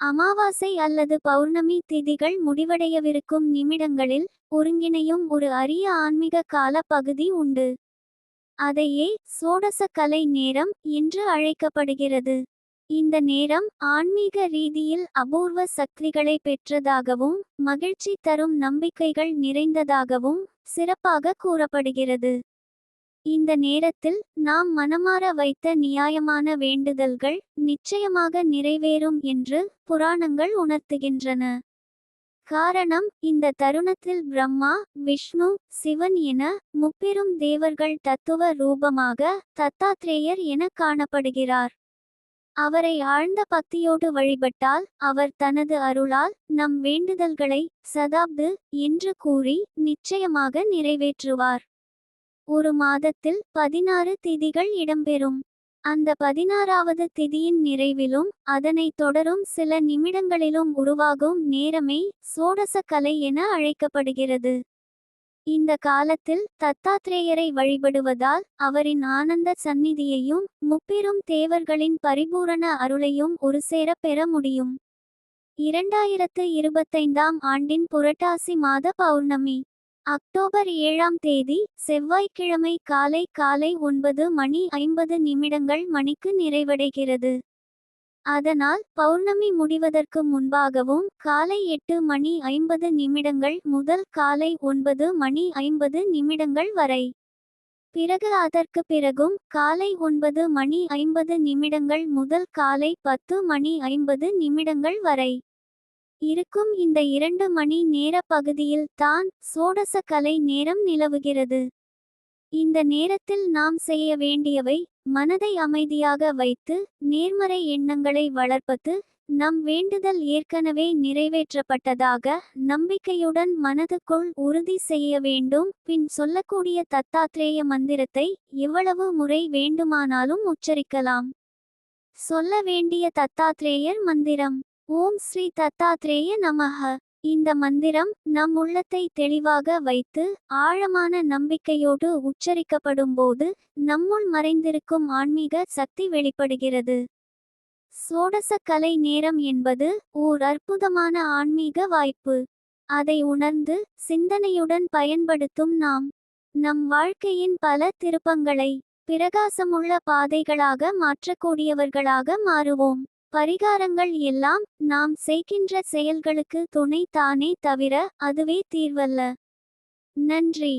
அமாவாசை அல்லது பௌர்ணமி திதிகள் முடிவடையவிருக்கும் நிமிடங்களில் ஒருங்கிணையும் ஒரு அரிய ஆன்மீக கால பகுதி உண்டு. அதையே சோடச கலை நேரம் என்று அழைக்கப்படுகிறது. இந்த நேரம் ஆன்மீக ரீதியில் அபூர்வ சக்திகளை பெற்றதாகவும் மகிழ்ச்சி தரும் நம்பிக்கைகள் நிறைந்ததாகவும் சிறப்பாக கூறப்படுகிறது. இந்த நேரத்தில் நாம் மனமாற வைத்த நியாயமான வேண்டுதல்கள் நிச்சயமாக நிறைவேறும் என்று புராணங்கள் உணர்த்துகின்றன. காரணம் இந்த தருணத்தில் பிரம்மா விஷ்ணு சிவன் என முப்பெரும் தேவர்கள் தத்துவ ரூபமாக தத்தாத்ரேயர் என காணப்படுகிறார். அவரை ஆழ்ந்த பக்தியோடு வழிபட்டால் அவர் தனது அருளால் நம் வேண்டுதல்களை சதாப்து என்று கூறி நிச்சயமாக நிறைவேற்றுவார். ஒரு மாதத்தில் பதினாறு திதிகள் இடம்பெறும். அந்த பதினாறாவது திதியின் நிறைவிலும் அதனைத் தொடரும் சில நிமிடங்களிலும் உருவாகும் நேரமே சோடச கலை என அழைக்கப்படுகிறது. இந்த காலத்தில் தத்தாத்ரேயரை வழிபடுவதால் அவரின் ஆனந்த சந்நிதியையும் முப்பெரும் தேவர்களின் பரிபூரண அருளையும் ஒருசேர பெற முடியும். இரண்டாயிரத்து இருபத்தைந்தாம் ஆண்டின் புரட்டாசி மாத பௌர்ணமி. அக்டோபர் ஏழாம் தேதி செவ்வாய்க்கிழமை காலை காலை ஒன்பது மணி ஐம்பது நிமிடங்கள் மணிக்கு நிறைவடைகிறது. அதனால் பௌர்ணமி முடிவதற்கு முன்பாகவும் காலை எட்டு மணி ஐம்பது நிமிடங்கள் முதல் காலை ஒன்பது மணி ஐம்பது நிமிடங்கள் வரை. பிறகு அதற்கு பிறகும் காலை ஒன்பது மணி ஐம்பது நிமிடங்கள் முதல் காலை பத்து மணி ஐம்பது நிமிடங்கள் வரை. இருக்கும் இந்த இரண்டு மணி நேர பகுதியில் தான் சோடச கலை நேரம் நிலவுகிறது. இந்த நேரத்தில் நாம் செய்ய வேண்டியவை மனதை அமைதியாக வைத்து நேர்மறை எண்ணங்களை வளர்ப்பது நம் வேண்டுதல் ஏற்கனவே நிறைவேற்றப்பட்டதாக நம்பிக்கையுடன் மனதுக்குள் உறுதி செய்ய வேண்டும். பின் சொல்லக்கூடிய தத்தாத்ரேய மந்திரத்தை எவ்வளவு முறை வேண்டுமானாலும் உச்சரிக்கலாம். சொல்ல வேண்டிய தத்தாத்ரேயர் மந்திரம். ஓம் ஸ்ரீ தத்தாத்ரேய நமக இந்த மந்திரம் நம் உள்ளத்தை தெளிவாக வைத்து ஆழமான நம்பிக்கையோடு உச்சரிக்கப்படும்போது நம்முள் மறைந்திருக்கும் ஆன்மீக சக்தி வெளிப்படுகிறது. சோடச கலை நேரம் என்பது ஓர் அற்புதமான ஆன்மீக வாய்ப்பு. அதை உணர்ந்து சிந்தனையுடன் பயன்படுத்தும் நாம். நம் வாழ்க்கையின் பல திருப்பங்களை பிரகாசமுள்ள பாதைகளாக மாற்றக்கூடியவர்களாக மாறுவோம். பரிகாரங்கள் எல்லாம் நாம் செய்கின்ற செயல்களுக்கு துணை தானே தவிர அதுவே தீர்வல்ல. நன்றி.